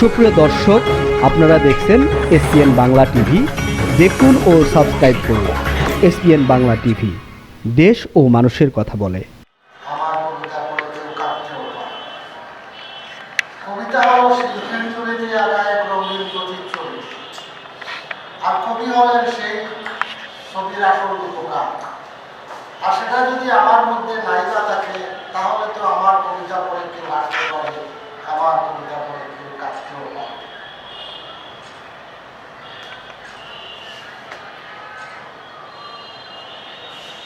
সুপ্রিয় দর্শক, আপনারা দেখছেন S P N Bangla TV. দেখুন ও সাবস্ক্রাইব করুন S P N Bangla TV. দেশ ও মানুষের কথা বলে। আর সেটা যদি আমার মধ্যে নায়িকা থাকে, তাহলে তো আমার কবিতা পড়ে কেউ হাসতে পারে আমার কবিতা পড়ে কেউ কাঁদতেও পারে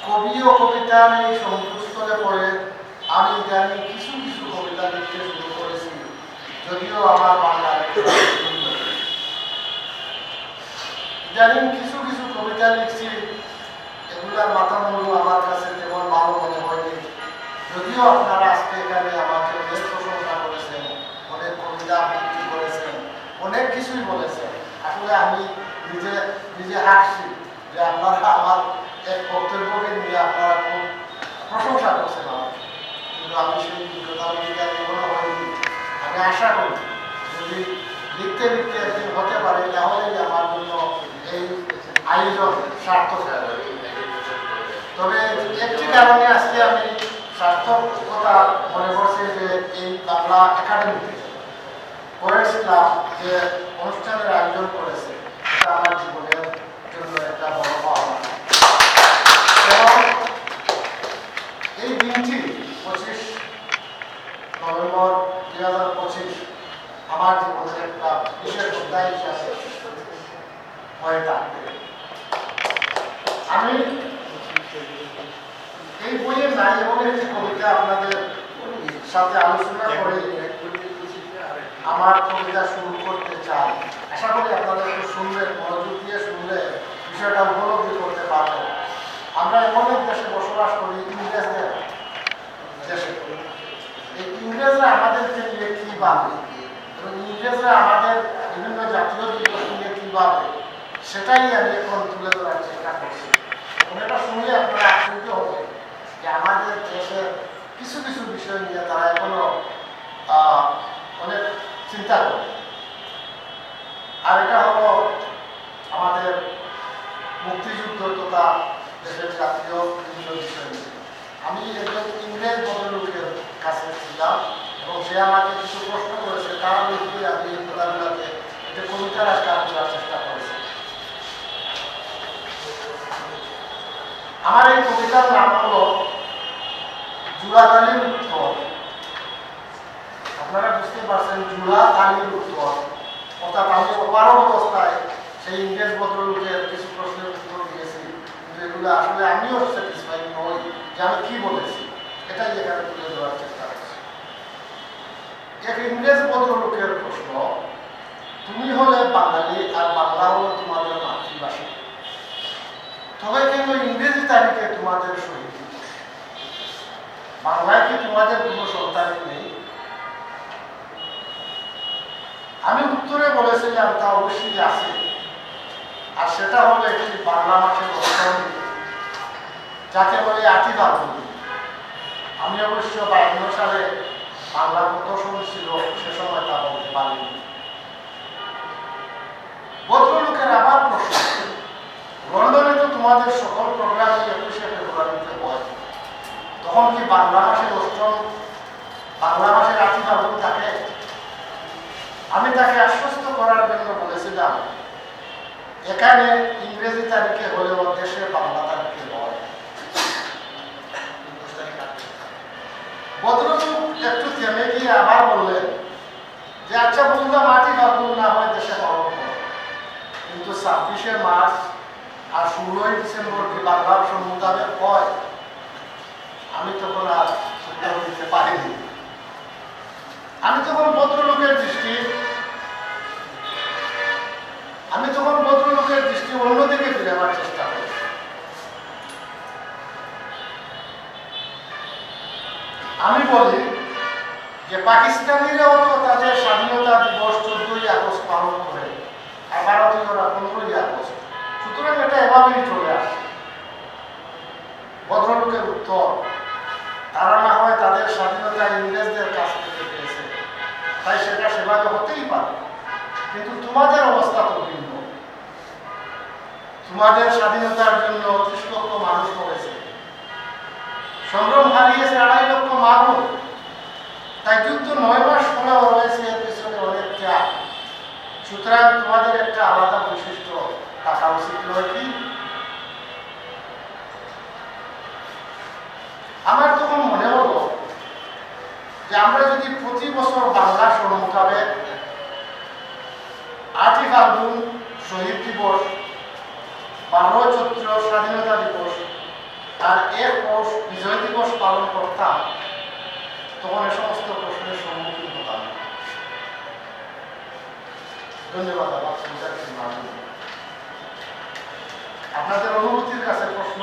কবি ও কবিতার এই সংযোগস্থলে পড়ে আমি ইদানিং কিছু কিছু কবিতা লিখতে শুরু করেছি, যদিও আমার বাংলা ইদানিং কিছু কিছু কবিতা লিখছি এগুলার মাথা মূল্য আমার কাছে তেমন ভালো মনে হয়নি। যদিও আপনারা আজকে এখানে আমাকে অনেক প্রশংসা করেছেন, অনেক কবিতা আবৃত্তি করেছেন, অনেক কিছুই বলেছেন। আসলে আমি নিজে নিজে হাসছি যে আপনারা আমার এক বক্তব্যকে নিয়ে আপনারা খুব প্রশংসা করছেন আমাকে। কিন্তু আমি সেই অধিকার এখনও হয়নি। আমি আশা করি যদি লিখতে লিখতে একদিন হতে পারে তাহলেই আমার জন্য এই আয়োজন সার্থক তবে একটি কারণে আজকে আমি সার্থকতা মনে করছি যে এই বাংলা একাডেমিতে ক্লাব যে অনুষ্ঠানের আয়োজন করেছে, এটা আমার জীবনের জন্য একটা বড় পাওনা এবং এই দিনটি পঁচিশ নভেম্বর দুই হাজার পঁচিশ আমার জীবনের একটা বিশেষ অধ্যায় হয়ে থাকবে আমি এই বইয়ের নাই এমন একটি কবিতা আপনাদের সাথে আলোচনা করে আমার কবিতা শুরু করতে চাই। আশা করি আপনারা একটু শুনলে মনোযোগ দিয়ে শুনলে বিষয়টা উপলব্ধি করতে পারবেন। আমরা এমন এক দেশে বসবাস করি ইংরেজদের দেশে এই ইংরেজরা আমাদেরকে নিয়ে কি ভাবে এবং ইংরেজরা আমাদের বিভিন্ন জাতীয় দিবস নিয়ে কি ভাবে সেটাই আমি এখন তুলে ধরার চেষ্টা করছি। এটা শুনলে আপনারা আশ্চর্য হবে যে আমাদের দেশের কিছু কিছু বিষয় নিয়ে তারা এখনও অনেক চিন্তা করে। আর এটা হলো আমাদের মুক্তিযুদ্ধ তথা দেশের জাতীয় বিভিন্ন বিষয় নিয়ে। আমি একজন ইংরেজ ভদ্রলোকের কাছে ছিলাম। এবং সে আমাকে কিছু প্রশ্ন করেছে তার মধ্যে আমি এই কথাগুলোকে একটা কবিতার আকার করার চেষ্টা করেছি। আমার এই কবিতার নাম হলো জুড়াতালির উত্তর। আপনারা বুঝতে পারছেন জুড়া তালির উত্তর। অর্থাৎ আমি অপারক অবস্থায় সেই ইংরেজ ভদ্রলোকের কিছু প্রশ্নের উত্তর দিয়েছি, কিন্তু এগুলো আসলে আমিও স্যাটিসফাইড নই যে আমি কি বলেছি, এটাই এখানে তুলে ধরার চেষ্টা এক ইংরেজ ভদ্রলোকের প্রশ্ন, তুমি হলে বাঙালি আর বাংলা হলো তোমাদের মাতৃভাষা। তবে কেন ইংরেজি তারিখে তোমাদের শহীদ বাংলায় কি তোমাদের কোনো সন্তান নেই? আমি উত্তরে বলেছিলাম, তা অবশ্যই আছে। আর সেটা হলো একটি বাংলা মাসের অষ্টমী যাকে বলে আটি ফাল্গুন আমি অবশ্য বায়ান্ন সালে বাংলা কত সময় ছিল সে সময় তা বলতে পারিনি। ভদ্রলোকের আবার প্রশ্ন, লন্ডনে তো তোমাদের সকল হয়। তখন কি বাংলা মাসের অষ্টম, বাংলা আটি থাকে? আমি তাকে আশ্বস্ত করার জন্য বলেছিলাম, এখানে ইংরেজি তারিখে হলেও দেশে বাংলা তারিখে নয় একটু থেমে গিয়ে আবার বললেন, যে আচ্ছা বুঝলাম আটি ফাল্গুন না হয় দেশে পালন কিন্তু ছাব্বিশে মার্চ আর ষোলোই হয়। আমি তখন আর দিতে পারিনি। আমি তখন ভদ্রলোকের দৃষ্টি, আমি তখন ভদ্রলোকের দৃষ্টি অন্যদিকে ফিরাবার চেষ্টা আমি বলি যে পাকিস্তানিরাও তো তাদের স্বাধীনতা দিবস চোদ্দই আগস্ট পালন করে আর ভারতীয়রা পনেরোই আগস্ট। সুতরাং এটা এভাবেই চলে আসে। ভদ্রলোকের উত্তর, তারা না হয় তাদের স্বাধীনতা ইংরেজদের কাছ থেকে পেয়েছে। তাই সেটা সেভাবে হতেই পারে। কিন্তু তোমাদের অবস্থা তো ভিন্ন। তোমাদের স্বাধীনতার জন্য লক্ষ মানুষ করেছে। সংগ্রাম হারিয়েছে আড়াই লক্ষ মানুষ তাই যুদ্ধ নয় মাস রয়েছে এর পিছনে অনেক সুতরাং তোমাদের একটা আলাদা বৈশিষ্ট্য থাকা উচিত নয় কি? আমার তখন মনে হলো যে আমরা যদি প্রতি বছর বাংলা সন মোতাবেক আটই ফাল্গুন শহীদ দিবস, বারো চৈত্র স্বাধীনতা দিবস আর এক পৌষ বিজয় দিবস পালন করতাম তখন এ সমস্ত প্রশ্নের সম্মুখীন হতাম। ধন্যবাদ আমার আপনাদের অনুভূতির কাছে প্রশ্ন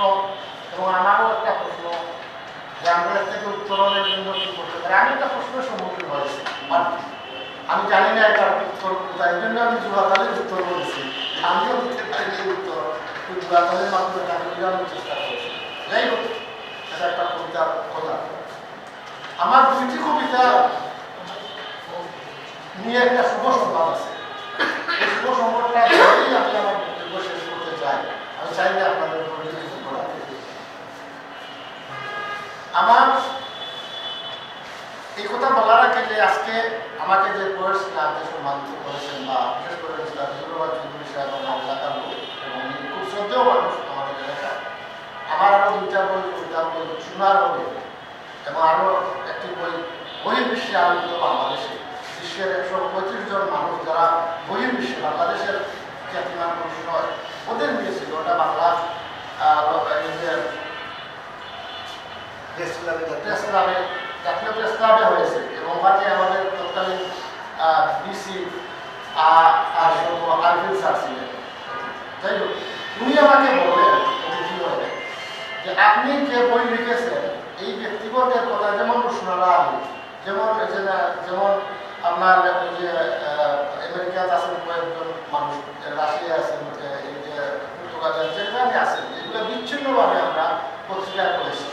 এবং আমারও একটা প্রশ্ন এর থেকে উত্তরণের জন্য কি করতে পারি? আমি একটা প্রশ্নের সম্মুখীন হয়েছি আমি জানি না এটার উত্তর কোথায় জন্য আমি জুয়াতালের উত্তর বলেছি। আমিও দিতে পারিনি উত্তর জুয়াতালের মাধ্যমে চেষ্টা করেছি যাই হোক এটা একটা কবিতার কথা আমার দুইটি কবিতা নিয়ে একটা শুভ সংবাদ আছে এই শুভ সংবাদটা ধরেই আমি আমার বক্তব্য শেষ করতে চাই আমি চাই আপনাদের। আমার এই কথা বলার আগে যে আজকে আমাকে যে বয়স আপনি সম্মানিত করেছেন বা বিশেষ করে জিল্লুর চৌধুরী সাহেব এবং এলাকার লোক এবং খুব শ্রদ্ধেয় মানুষ। আমার আরও দুইটা বই কবিতার বই শোনার হবে। এবং আরও একটি বই বহির্বিশ্বে আলোচিত বাংলাদেশে। বিশ্বের একশো পঁয়ত্রিশ জন মানুষ যারা বহির্বিশ্বে বাংলাদেশের খ্যাতিমান পুরুষ নয়, ওদের নিয়েছিল ওটা বাংলা হয়েছে। এবং ওখানে আমাদের তৎকালীন ডিসি আর আরফিন স্যার ছিলেন। যাই হোক, উনি আমাকে বললেন যে আপনি যে বই লিখেছেন, এই ব্যক্তিগতের কথা যেমন রুশনারা আলী যেমন যেমন আপনার যে আমেরিকাতে আছেন কয়েকজন মানুষ রাশিয়া আছেন পর্তুগালে যেখানে আছেন, এগুলো বিচ্ছিন্নভাবে আমরা পত্রিকায় করেছি।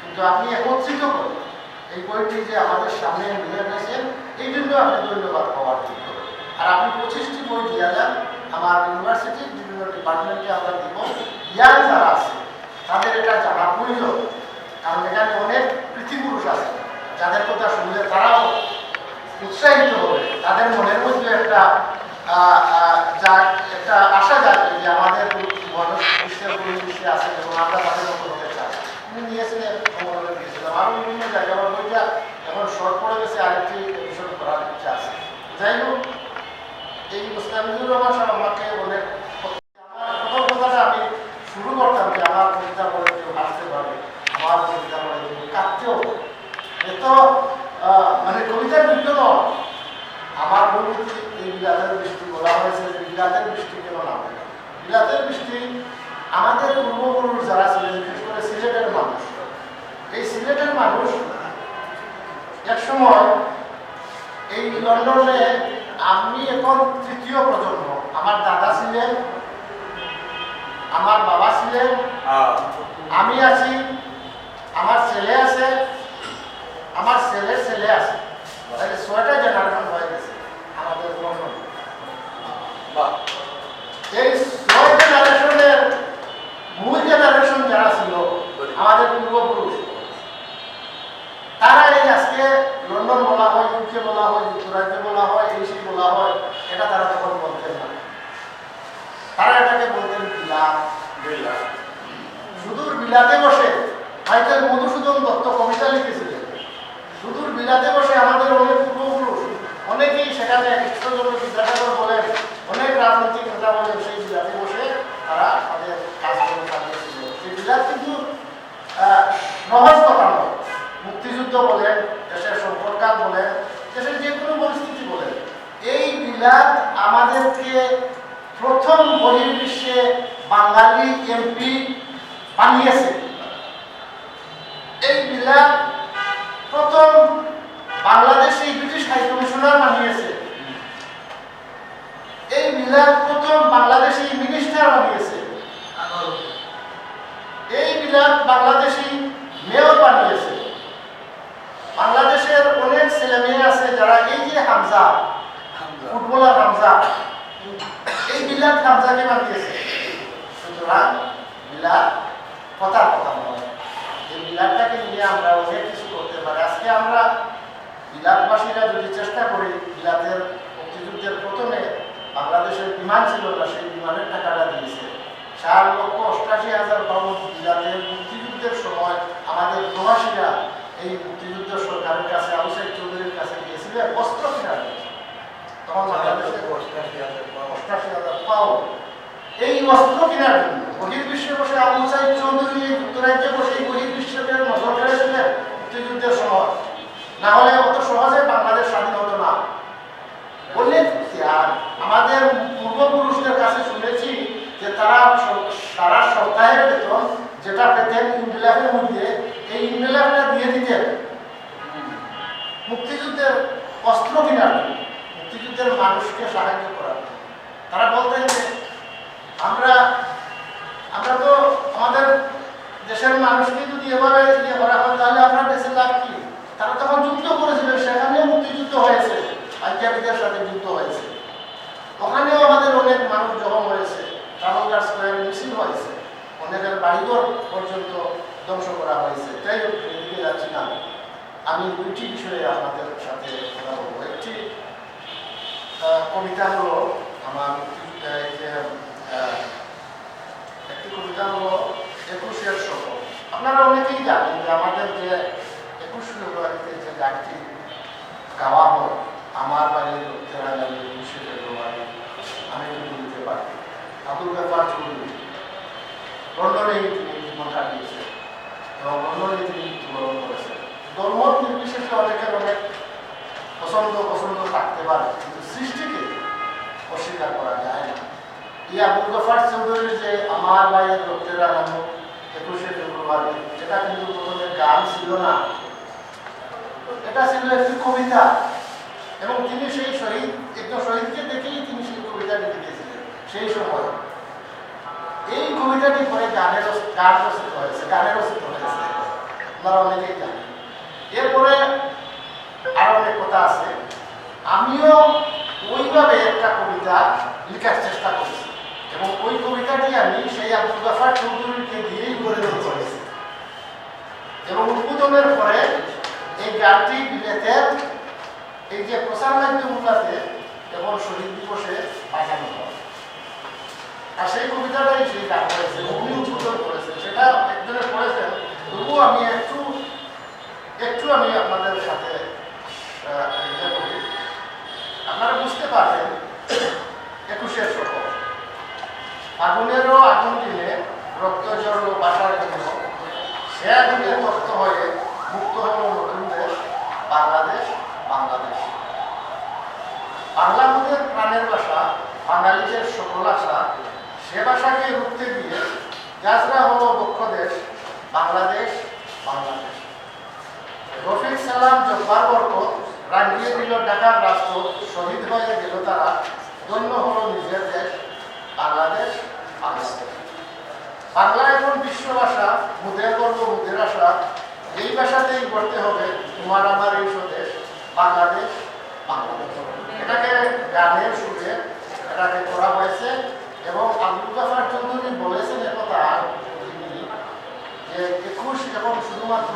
কিন্তু আপনি একত্রিত করে এই বইটি যে আমাদের সামনে নিয়ে এনেছেন এই জন্য আপনি ধন্যবাদ পাওয়ার যোগ্য। আর আপনি পঁচিশটি বই দিয়ে যান, আমার ইউনিভার্সিটির বিভিন্ন ডিপার্টমেন্টে আমরা দিব ইয়াং যারা আছে তাদের এটা জানা প্রয়োজন। কারণ এখানে অনেক পৃথিপুরুষ আছে, যাদের কথা শুনলে তারাও উৎসাহিত হবে। তাদের মনের মধ্যে একটা যা একটা আশা জাগবে যে আমাদের মানুষ বিশ্বের কোনো বিশ্বে আছে এবং আমরা তাদের মতো হতে চাই। উনি সম্মেলনে গিয়েছিলাম বিভিন্ন জায়গায় আমার বইটা এখন শর্ট পড়ে গেছে, আরেকটি এপিসোড করার ইচ্ছা আছে। যাই হোক, এই মুস্তাফিজুর রহমান সাহেব আমাকে অনেক আমার প্রথম কথাটা আমি শুরু করতাম যে আমার কবিতা পড়ে কেউ হাসতে পারে আমার কবিতা পড়ে কেউ কাঁদতেও পারে। এ তো আহ, মানে কবিতার বিজ্ঞ নয় আমার বন্ধু এই বিলাতের বৃষ্টি বলা হয়েছে যে বিলাতের বৃষ্টি কেন না বলে? বিলাতের বৃষ্টি আমাদের পূর্বপুরুষ যারা ছিলেন বিশেষ করে সিলেটের মানুষ এই সিলেটের মানুষ এক সময় এই লন্ডনে আমি এখন তৃতীয় প্রজন্ম আমার দাদা ছিলেন আমার বাবা ছিলেন আমি আছি আমার ছেলে আছে আমার ছেলের ছেলে আছে তাহলে ছয়টা জেনারেশন হয়ে গেছে আমাদের লন্ডনে এই ছয় জেনারেশনের মূল জেনারেশন যারা ছিল আমাদের পূর্বপুরুষ। তারা এই আজকে লন্ডন বলা হয় ইউকে বলা হয়, যুক্তরাজ্য বলা হয়, এই সেই বলা হয়, এটা তারা তখন বলতেন না। তারা এটাকে বলতেন বিলাত সুদূর বিলাতে বসে মাইকেল মধুসূদন দত্ত কবিতা লিখেছিলেন। সুদূর বিলাতে বসে আমাদের অনেক পূর্বপুরুষ, অনেকেই সেখানে কৃষ্ণচন্দ্র বিদ্যাসাগর বলেন, অনেক রাজনৈতিক নেতা বলেন, সেই বিলাতে বসে তারা তাদের কাজকর্ম চালিয়েছিল সেই বিলাত কিন্তু সহজ কথা মুক্তিযুদ্ধ বলেন দেশের সংকটকাল বলেন দেশের যে কোনো পরিস্থিতি বলেন এই বিলাত আমাদেরকে প্রথম বহির্বিশ্বে বাঙালি এমপি বানিয়েছে। এই বিলাত প্রথম বাংলাদেশে ব্রিটিশ হাই কমিশনার বানিয়েছে। এই বিলাত প্রথম বাংলাদেশি মিনিস্টার বানিয়েছে। এই বিলাত বাংলাদেশি মেয়র বানিয়েছে বাংলাদেশের অনেক ছেলে মেয়ে আছে যারা এই যে হামজা ফুটবলার হামজা এই বিলাত হামজাকে বানিয়েছে সুতরাং বিলাত কথার কথা বলে এই বিলাতটাকে নিয়ে আমরা অনেক কিছু করতে পারি। আজকে আমরা বিলাতবাসীরা যদি চেষ্টা করি বিলাতের মুক্তিযুদ্ধের প্রথমে বাংলাদেশের বিমান ছিল না সেই বিমানের টাকাটা দিয়েছে। চার লক্ষ অষ্টাশি হাজার পাউন্ড বিলাতের মুক্তিযুদ্ধের সময় আমাদের প্রবাসীরা এই মুক্তিযুদ্ধ সরকারের কাছে আবু সাইদ চৌধুরীর কাছে গিয়েছিলেন বস্ত্র কেনার তখন বাংলাদেশে অষ্টাশি হাজার পাউন্ড। এই অস্ত্র কেনার জন্য বহির্বিশ্বে বসে আবু সাইদ চৌধুরী যুক্তরাজ্যে বসে এই বহির্বিশ্বের নজর কেড়েছিলেন মুক্তিযুদ্ধের সময়। না হলে অত সহজে বাংলাদেশ স্বাধীন হতো না। বললে আর আমাদের পূর্বপুরুষদের কাছে শুনেছি যে তারা সারা সপ্তাহের বেতন যেটা পেতেন ইন্ডিলাফের মধ্যে, এই ইন্ডিলাফটা দিয়ে দিতেন। মুক্তিযুদ্ধের অস্ত্র কেনার মুক্তিযুদ্ধের মানুষকে সাহায্য করার তারা বলতেন যে, আমরা আমরা তো আমাদের দেশের মানুষকে যদি এভাবে ইয়ে করা হয়, তাহলে আমরা দেশের লাভ কি? তারা তখন যুদ্ধ করেছিল, সেখানেও মুক্তিযুদ্ধ হয়েছে। পাঞ্জাবিদের সাথে যুদ্ধ হয়েছে। ওখানেও আমাদের অনেক মানুষ জখম হয়েছে। ট্রাভেলার স্কোয়ার মিছিল হয়েছে অনেকের বাড়িঘর পর্যন্ত ধ্বংস করা হয়েছে যাই হোক এদিকে যাচ্ছি না আমি দুইটি বিষয়ে আপনাদের সাথে কথা বলব একটি কবিতা হলো আমার একটি কবিতা হলো একুশের শপথ আপনারা অনেকেই জানেন যে আমাদের যে একুশ ফেব্রুয়ারিতে যে গানটি গাওয়া হয় আমার বাড়ির লোকেরা জানি একুশে ফেব্রুয়ারি আমি যদি বলতে পারি আবুল ব্যাপার চৌধুরী লন্ডনে তিনি জীবন কাটিয়েছে এবং লন্ডনে তিনি মৃত্যুবরণ করেছেন ধর্ম নির্বিশেষে অনেকের অনেক পছন্দ পছন্দ থাকতে পারে, কিন্তু সৃষ্টিকে অস্বীকার করা যায় না। এই আবুল গফার চৌধুরীর যে আমার ভাইয়ের লোকেরা নামক একুশে ফেব্রুয়ারি যেটা কিন্তু প্রথমে গান ছিল না। এটা ছিল একটি কবিতা। এবং তিনি সেই শহীদ, একজন শহীদকে দেখেই তিনি সেই কবিতাটি লিখেছিলেন। সেই সময় এই কবিতাটি পরে গানের গান রচিত হয়েছে গানের রচিত হয়েছে। আপনারা অনেকেই জানেন। এরপরে আরও অনেক কথা আছে। আমিও ওইভাবে একটা কবিতা লেখার চেষ্টা করেছি এবং ওই কবিতাটি আমি সেই আব্দুল গাফার চৌধুরীকে দিয়েই উদ্বোধন করেছি এবং উদ্বোধনের পরে এই গানটি বিলেতের এই যে প্রচার মাধ্যমগুলোতে এবং শহীদ দিবসে পাঠানো হয়। আর সেই কবিতাটাই সেই গান করেছে উনি উদ্বোধন করেছেন সেটা একজনে পড়েছেন তবুও আমি একটু একটু আমি আপনাদের সাথে ইয়ে আপনারা বুঝতে পারবেন একুশের শপথ আগুনেরও আগুন দিনে রক্ত জড়ল বাসার জন্য সে আগুনে তপ্ত হয়ে মুক্ত হল নতুন দেশ, বাংলাদেশ বাংলাদেশ। বাংলা আমাদের প্রাণের ভাষা, বাঙালিদের সকল আশা সে ভাষাকে রুখতে গিয়ে যাজরা হলো বক্ষ দেশ, বাংলাদেশ বাংলাদেশ। রফিক সালাম জব্বার বরকত রাঙ্গিয়ে দিল ঢাকার রাষ্ট্র শহীদ হয়ে গেল তারা, ধন্য হলো নিজের দেশ, বাংলাদেশ বাংলাদেশ। বাংলা এখন বিশ্ব ভাষা, মুদের গর্ব মুদের আশা, এই ভাষাতেই করতে হবে তোমার আমার এই স্বদেশ, বাংলাদেশ বাংলাদেশ। এটাকে গানের সুরে, এটাকে করা হয়েছে এবং আব্দুল গাফার চৌধুরী বলেছেন একথা যে একুশ এবং শুধুমাত্র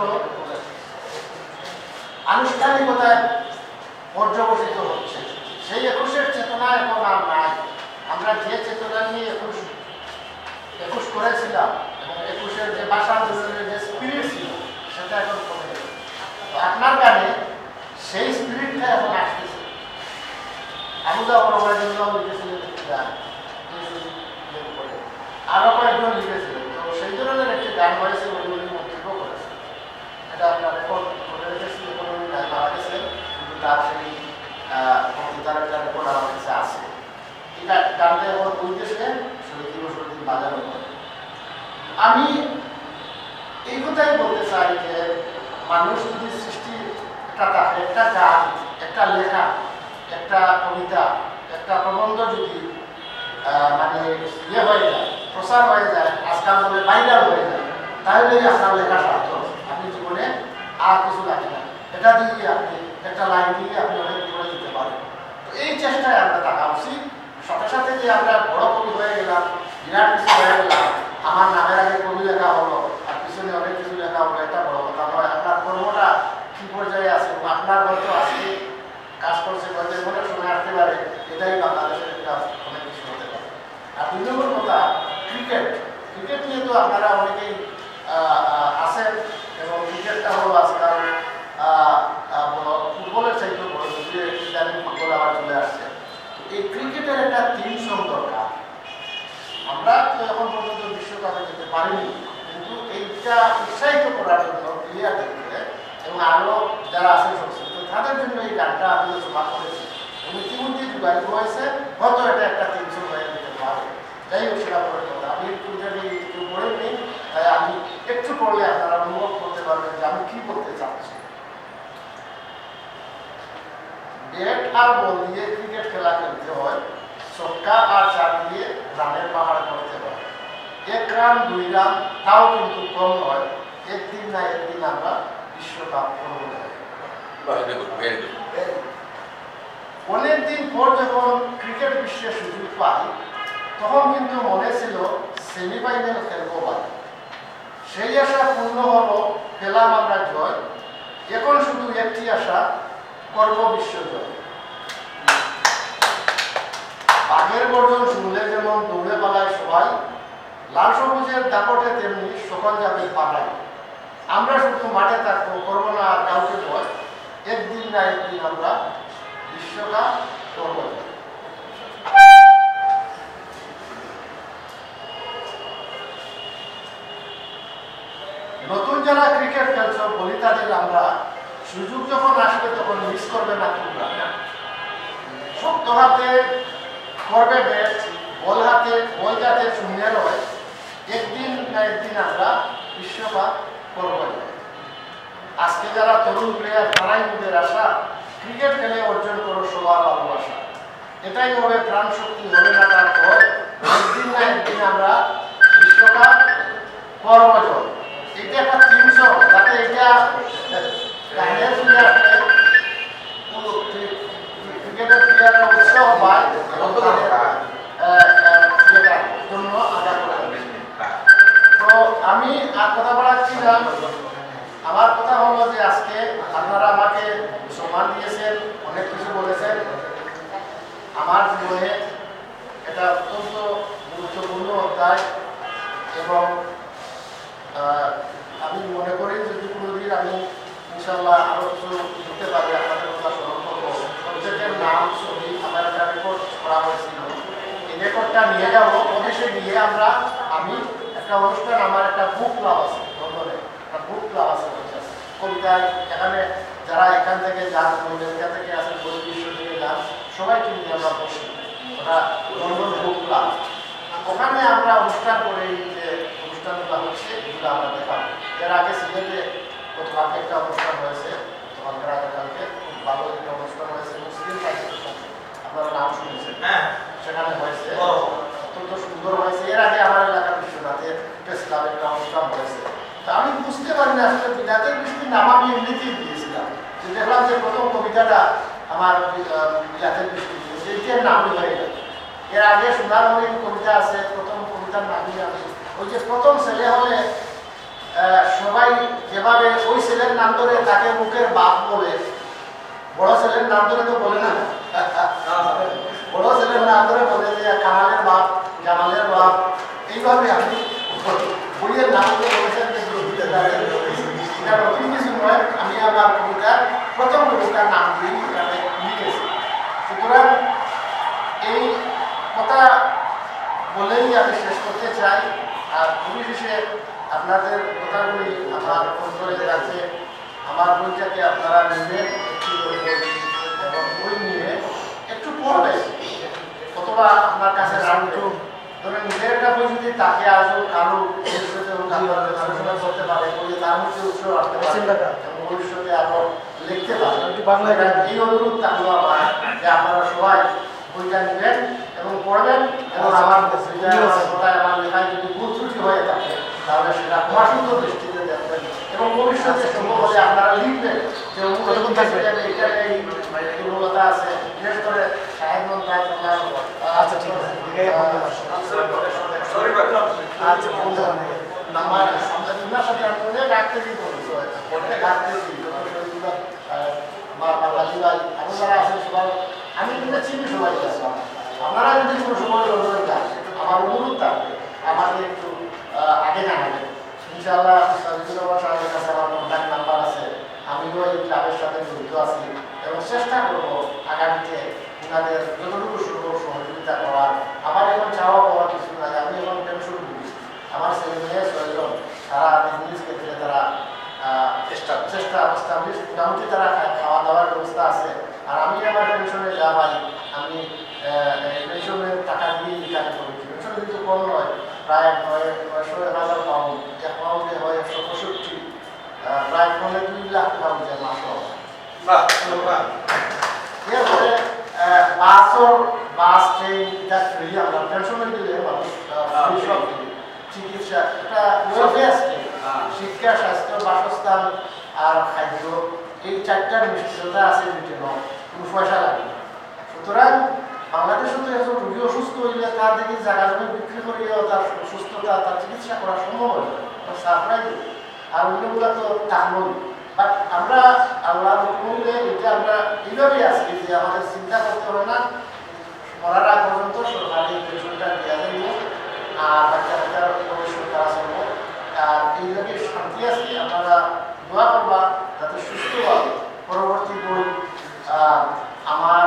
আনুষ্ঠানিকতায় পর্যবসিত হচ্ছে। সেই একুশের চেতনা এখন আর নাই। আমরা যে চেতনা নিয়ে একুশ একুশ করেছিলাম এবং একুশের যে ভাষা আন্দোলনের যে স্পিরিট ছিল, সেটা এখন কমে তো আপনার গানে সেই স্পিরিটটা এখন আসতেছে। আবুদা প্রবাহিত লিখেছিলেন একটি গান এই আরও কয়েকজন লিখেছিলেন তো সেই ধরনের একটি গান হয়েছে ওইগুলি মন্তব্য করেছে এটা আপনার করে রেখেছি কোনো কিন্তু তার সেই তার একটা রেকর্ড আমার কাছে আছে। এই গানটা এখন বলতেছে শহীদ দিবস ওই দিন বাজানো আমি এই কথাই বলতে চাই যে, মানুষ যদি সৃষ্টি একটা একটা গান একটা লেখা, একটা কবিতা, একটা প্রবন্ধ যদি মানে ইয়ে হয়ে যায় প্রসার হয়ে যায়, আজকাল বলে ভাইরাল হয়ে যায়। তাহলে আপনার লেখা সার্থক, আপনি জীবনে আর কিছু লাগে না। এটা দিয়ে আপনি একটা লাইন দিয়ে আপনি অনেক করে দিতে পারেন। তো এই চেষ্টায় আমরা থাকা উচিত। সাথে সাথে যে আমরা বড় বিরাট কিছু হয়ে গেলাম, আমার নামের আগে কবি লেখা হলো, আর পিছনে অনেক কিছু লেখা হলো, এটা বড় কথা নয়। আপনার কর্মটা কি পর্যায়ে আছে আপনার হয়তো আজকে কাজ করছে, হয়তো অনেক সময় আসতে পারে, এটাই বাংলাদেশের একটা অনেক দুই নম্বর কথা ক্রিকেট ক্রিকেট নিয়ে তো আপনারা অনেকেই আছেন এবং ক্রিকেটটা হলো আজকাল ফুটবলের চাইতেও বড় ইদানিং ফুটবল আবার চলে আসছে। এই ক্রিকেটের একটা টিম সং দরকার। আমরা তো এখন পর্যন্ত বিশ্বকাপে যেতে পারিনি, কিন্তু এইটা উৎসাহিত করার জন্য প্লেয়ারদেরকে এবং আরও যারা আছে সংশ্লিষ্ট তাদের জন্য এই গানটা আমি জমা করেছি। এবং ইতিমধ্যে যোগাযোগ হয়েছে, হয়তো এটা একটা পারে যাই হোক সেটা পরে কথা আমি একটু যদি একটু পড়ে নিই তাই আমি একটু পড়লে আপনারা অনুভব করতে পারবেন যে আমি কি বলতে চাচ্ছি। ব্যাট আর বল দিয়ে ক্রিকেট খেলা খেলতে হয় ছক্কা আর চার দিয়ে রানের পাহাড় করতে হয়। এক রান দুই রান তাও কিন্তু কম নয় একদিন না একদিন আমরা বিশ্বকাপ করব. অনেকদিন পর যখন ক্রিকেট বিশ্বে সুযোগ পাই তখন কিন্তু মনে ছিল সেমিফাইনাল খেলব ভাই সেই আশা পূর্ণ হলো, পেলাম আমরা জয়। এখন শুধু একটি আশা, করব বিশ্ব জয়। বাঘের গর্জন শুনলে যেমন দৌড়ে পালায় সবাই, লাল সবুজের দাপটে তেমনি সকল যাবে পালায় আমরা শুধু মাঠে থাকব, করব না আর কাউকে ভয়। একদিন না একদিন আমরা বিশ্বকাপ করব নতুন যারা ক্রিকেট খেলছো বলি তাদের আমরা, সুযোগ যখন আসবে তখন মিস করবে না তোমরা। শক্ত হাতে করবে ব্যাট বল হাতে, বল যাতে শূন্য রয়, একদিন না একদিন আমরা বিশ্বকাপ করব। আজকে যারা তরুণ প্লেয়ার তারাই ওদের আশা ক্রিকেট খেলে অর্জন করো, সবার ভালোবাসা। এটাই হবে প্রাণ শক্তি, হবে না তার পর একদিন না একদিন আমরা বিশ্বকাপ করব। জয় এটা একটা তিনশো যাতে এটা গানের শুনে আসলে ক্রিকেটের প্লেয়াররা উৎসাহ পায় এবং তাদের আহ, আহ, ইয়েটার জন্য আদা করে তো আমি আর কথা বাড়াচ্ছিলাম আমার কথা হলো যে আজকে আপনারা আমাকে সম্মান দিয়েছেন অনেক কিছু বলেছেন আমার জীবনে এটা অত্যন্ত গুরুত্বপূর্ণ অধ্যায় এবং আহ, আমি মনে করি যদি কোনোদিন আমি ইনশাল্লাহ আরও কিছু লিখতে পারি আপনাদের কথা স্মরণ করব প্রত্যেকের নাম ছবি আমার একটা রেকর্ড করা হয়েছিল এই রেকর্ডটা নিয়ে যাব অফিসে গিয়ে আমরা আমি একটা অনুষ্ঠান আমার একটা বুক ক্লাব আছে লন্ডনে একটা বুক ক্লাব আছে বলছে। কবিতায় এখানে যারা এখান থেকে যান আমেরিকা থেকে আসেন বহির্বিশ্ব থেকে যান সবাইকে নিয়ে আমরা বসি ওটা লন্ডন বুক ক্লাব ওখানে আমরা অনুষ্ঠান করে এই যে অনুষ্ঠানগুলো হচ্ছে আমরা দেখাবো। এর আগে সিলেটে গতকালকে একটা অনুষ্ঠান হয়েছে গতকালকের আগে কালকে খুব ভালো একটা অনুষ্ঠান হয়েছে মুসলিম আপনারা নাম শুনেছেন। সেখানে হয়েছে। অত্যন্ত সুন্দর হয়েছে। এর আগে আমার এলাকার বিশ্বনাথে প্রেস ক্লাবে একটা অনুষ্ঠান হয়েছে। তা আমি বুঝতে পারি না আসলে বিলাতের বৃষ্টির নাম আমি এমনিতেই দিয়েছিলাম যে দেখলাম যে প্রথম কবিতাটা আমার বিলাতের বৃষ্টি সেইটার নামই হয়ে গেল এর আগে সোনারমণির কবিতা আছে প্রথম কবিতার নামই আমি ওই যে প্রথম ছেলে হলে সবাই যেভাবে ওই ছেলের নাম ধরে তাকে মুখের বাপ বলে, বড় ছেলের নাম ধরে তো বলে না বড় ছেলের নাম ধরে বলে যে, কামালের বাপ, জামালের বাপ, এইভাবে আমি বইয়ের নাম ধরে বলেছেন যে। এটা নতুন কিছু নয়, আমি আমার কবিতার প্রথম কবিতার নাম দিয়ে এখানে লিখেছি সুতরাং এই কথা বলেই আমি শেষ করতে চাই, আর পরিশেষে আপনাদের কথাগুলি আমার অন্তরে যাচ্ছে আমার বইটাকে আপনারা নেবেন একটু বই এবং বই নিয়ে একটু পড়বেন অথবা আপনার কাছে রাউন্ড ধরেন নিজের একটা বই যদি তাকে আজও কারও ভবিষ্যতে করতে পারে বলে তার মধ্যে উৎস আসতে পারে এবং ভবিষ্যতে আরও লিখতে পারে। বাংলায় এই অনুরোধ থাকল আমার যে আপনারা সবাই বইটা নেবেন এবং পড়বেন এবং আমার আমার কথায় আমার লেখায় যদি ভুল ত্রুটি হয়ে থাকে তাহলে সেটা ক্ষমাসুন্দর দৃষ্টিতে দেখবেন। এবং ভবিষ্যতে সম্ভব হলে আপনারা লিখবেন যে এখানে এই দুর্বলতা আছে বিশেষ করে সাহেব আচ্ছা ঠিক আছে. আচ্ছা আমরা তোমার সাথে আমি অনেক রাখতে অনেক রাখতে দিই মা বাবাজি ভাই আরও যারা আছেন সবাই আমি কিন্তু চিনি সবাই আপনারা যদি কোনো সময় কাজ আমার অনুরোধ থাকবে আমাকে একটু আগে জানাবেন ইনশাআল্লাহ সজিদুর সাহেবের কাছে আমার কন্ট্যাক্ট নাম্বার আছে। আমিও এই ক্লাবের সাথে জড়িত আছি এবং চেষ্টা করব আগামীতে ওনাদের যতটুকু সম্ভব সহযোগিতা করার। আমার এখন চাওয়া পাওয়া কিছু নাই আমি এখন টেনশন ভুগছি আমার ছেলে মেয়ে ছয়জন তারা বিজনেস ক্ষেত্রে তারা চেষ্টা চেষ্টা এস্টাবলিশ মোটামুটি তারা খাওয়া দাওয়ার ব্যবস্থা আছে। আর আমি আমার পেনশনে যা পাই আমি পেনশনের টাকা দিয়ে কাজ করেছি। পেনশন কিন্তু কম নয় প্রায় নয় এক হাজার পাউন্ড এক পাউন্ডে হয় একশো পঁয়ষট্টি প্রায় পনেরো দুই লাখ পাউন্ডের হয় বাহ। এরপরে বাসর বাস ট্রেন এটা ফ্রি আমরা পেনশনে দিলে মানুষ আহ, free সব free। চিকিৎসা এটা হ্যাঁ। শিক্ষা স্বাস্থ্য বাসস্থান আর খাদ্য এই চারটার নিশ্চয়তা আছে ব্রিটেন কোনো পয়সা লাগে সুতরাং বাংলাদেশে তো একজন রোগী অসুস্থ হইলে তার দিকে জায়গা জমি বিক্রি করিয়েও তার সুস্থতা তার চিকিৎসা করা সম্ভব হয় সারপ্রাইজ আর অন্যগুলো তো থাকলোই বাট আমরা আল্লাহ হুকুমে এটা আমরা এইভাবেই আছি যে আমাদের চিন্তা করতে হবে না। মরার আগ পর্যন্ত সরকারি পেনশনটা দেওয়া যাইব। আর বাচ্চা বাচ্চার ভবিষ্যৎ তারা চলব আর এই লোকের শান্তি আছি। আপনারা দোয়া করবা, যাতে সুস্থভাবে পরবর্তী বই আমার